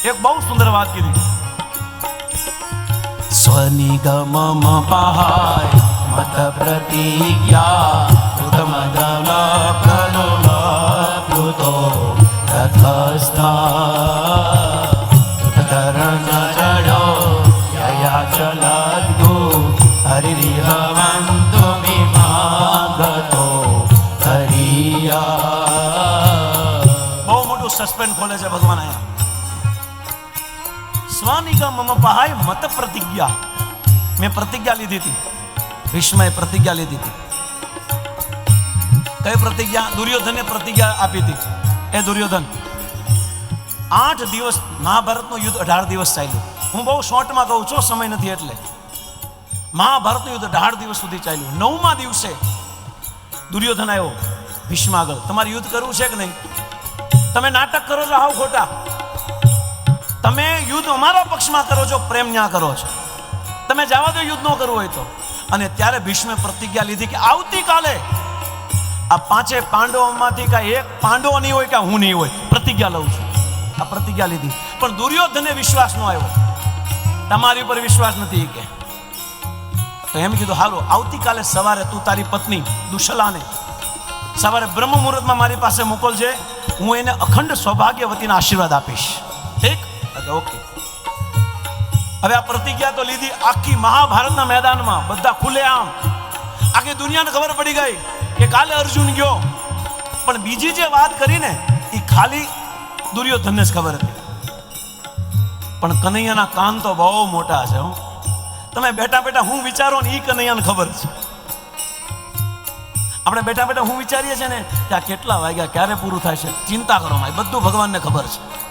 એક બહુ સુંદર વાત કીધી સ્વનિગમ પહાય મત પ્રતિજ્ઞા ઉત્તમ ગમ પ્લુતો તથસ્થા હરિયા બહુ મોટું સસ્પેન્ડ ખોલે છે ભગવાન અહીંયા સ્વનિગમ પહાય મત પ્રતિજ્ઞા. મેં પ્રતિજ્ઞા લીધી હતી. ભીષ્મએ પ્રતિજ્ઞા લીધી હતી. કઈ પ્રતિજ્ઞા? દુર્યોધને પ્રતિજ્ઞા આપી હતી. એ દુર્યોધન, આઠ દિવસ મહાભારતનું યુદ્ધ અઢાર દિવસ ચાલ્યું. હું બહુ શોર્ટમાં કહું છું, સમય નથી એટલે. મહાભારતનું યુદ્ધ અઢાર દિવસ સુધી ચાલ્યું. નવમા દિવસે દુર્યોધન આવ્યો. ભીષ્મ તમારે યુદ્ધ કરવું છે કે નહીં? તમે નાટક કરો છો, હાવ ખોટા. તમે યુદ્ધ અમારા પક્ષમાં કરો છો, પ્રેમ ન્યા કરો છો. તમે જવા દો યુદ્ધ ન કરવું હોય તો. અને ત્યારે ભીષ્મે પ્રતિજ્ઞા લીધી કે આવતીકાલે આ પાંચે પાંડવોમાંથી કાંઈ એક પાંડવો નહીં હોય કે હું નહીં હોય. પ્રતિજ્ઞા લઉં છું. આ પ્રતિજ્ઞા લીધી. પણ દુર્યોધને વિશ્વાસ ન આવ્યો. તમારી ઉપર વિશ્વાસ નથી કે. તો એમ કીધું, હાલો, આવતીકાલે સવારે તું તારી પત્ની દુશલાને સવારે બ્રહ્મ મુહૂર્તમાં મારી પાસે મોકલજે. હું એને અખંડ સૌભાગ્યવતીના આશીર્વાદ આપીશ. એટલે ઓકે. હવે આ પ્રતિજ્ઞા તો લીધી આખી મહાભારતના મેદાનમાં, બધા ખુલે આમ. આખી દુનિયાને ખબર પડી ગઈ કે કાલે અર્જુન ગયો. પણ બીજી જે વાત કરીને, એ ખાલી દુર્યોધનને જ ખબર હતી. પણ કનૈયાના કાન તો બહુ મોટા છે, હો. તમે બેઠા બેઠા હું વિચારો ને એ કનૈયાને ખબર છે. આપણે બેઠા બેઠા હું વિચારીએ છીએ ને કે આ કેટલા વાગ્યા, ક્યારે પૂરું થાય છે? ચિંતા કરો માં બધું ભગવાનને ખબર છે.